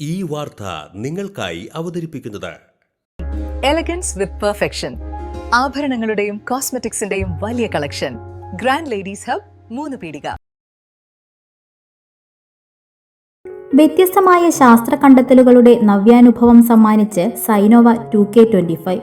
ഈ വാർത്ത നിങ്ങൾക്കായി അവതരിപ്പിക്കുന്നത്. എലഗൻസ് വിത്ത് പെർഫെക്ഷൻ ആഭരണങ്ങളുടെയും കോസ്മെറ്റിക്സിന്റെയും വലിയ കളക്ഷൻ ഗ്രാൻഡ് ലേഡീസ് ഹബ് മൂന്ന് പീടിക. വ്യത്യസ്തമായ ശാസ്ത്ര കണ്ടെത്തലുകളുടെ നവ്യാനുഭവം സമ്മാനിച്ച് Scinova two K twenty five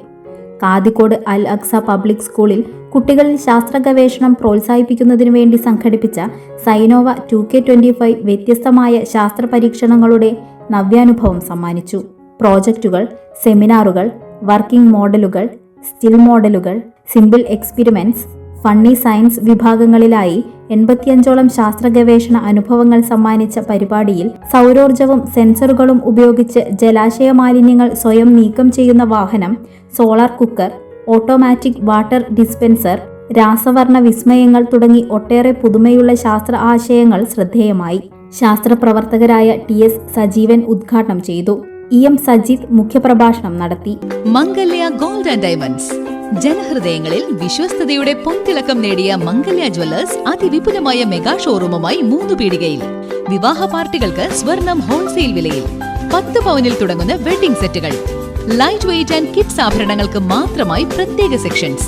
Kathikode Al Aqsa public സ്കൂളിൽ കുട്ടികളിൽ ശാസ്ത്ര ഗവേഷണം പ്രോത്സാഹിപ്പിക്കുന്നതിനു വേണ്ടി സംഘടിപ്പിച്ച Scinova two K twenty five വ്യത്യസ്തമായ ശാസ്ത്ര പരീക്ഷണങ്ങളുടെ നവ്യാനുഭവം സമ്മാനിച്ചു. പ്രോജക്റ്റുകൾ സെമിനാറുകൾ വർക്കിംഗ് മോഡലുകൾ സ്റ്റിൽ മോഡലുകൾ സിമ്പിൾ എക്സ്പെരിമെന്റ്സ് ഫണ്ണി സയൻസ് വിഭാഗങ്ങളിലായി എൺപത്തിയഞ്ചോളം ശാസ്ത്ര ഗവേഷണ അനുഭവങ്ങൾ സമ്മാനിച്ച പരിപാടിയിൽ സൗരോർജവും സെൻസറുകളും ഉപയോഗിച്ച് ജലാശയ മാലിന്യങ്ങൾ സ്വയം നീക്കം ചെയ്യുന്ന വാഹനം solar cooker automatic water dispenser രാസവർണ വിസ്മയങ്ങൾ തുടങ്ങി ഒട്ടേറെ പുതുമയുള്ള ശാസ്ത്ര ആശയങ്ങൾ ശ്രദ്ധേയമായി. ശാസ്ത്രപ്രവർത്തകരായ ടി എസ് സജീവൻ ഉദ്ഘാടനം ചെയ്തു. ഇ എം സജിത് മുഖ്യപ്രഭാഷണം നടത്തി. Mangalya gold and diamonds. ജനഹൃദയങ്ങളിൽ വിശ്വസ്തയുടെ പൊൻതിളക്കം നേടിയ മംഗല്യ ജ്വല്ലേഴ്സ് അതിവിപുലമായ മെഗാ ഷോറൂമുമായി മൂന്ന് പീടികയിൽ. വിവാഹ പാർട്ടികൾക്ക് സ്വർണം ഹോൾസെയിൽ വിലയിൽ. പത്ത് പവനിൽ തുടങ്ങുന്ന വെഡിംഗ് സെറ്റുകൾ. ലൈറ്റ് വെയിറ്റ് ആൻഡ് കിഡ്സ് ആഭരണങ്ങൾക്ക് മാത്രമായി പ്രത്യേക സെക്ഷൻസ്.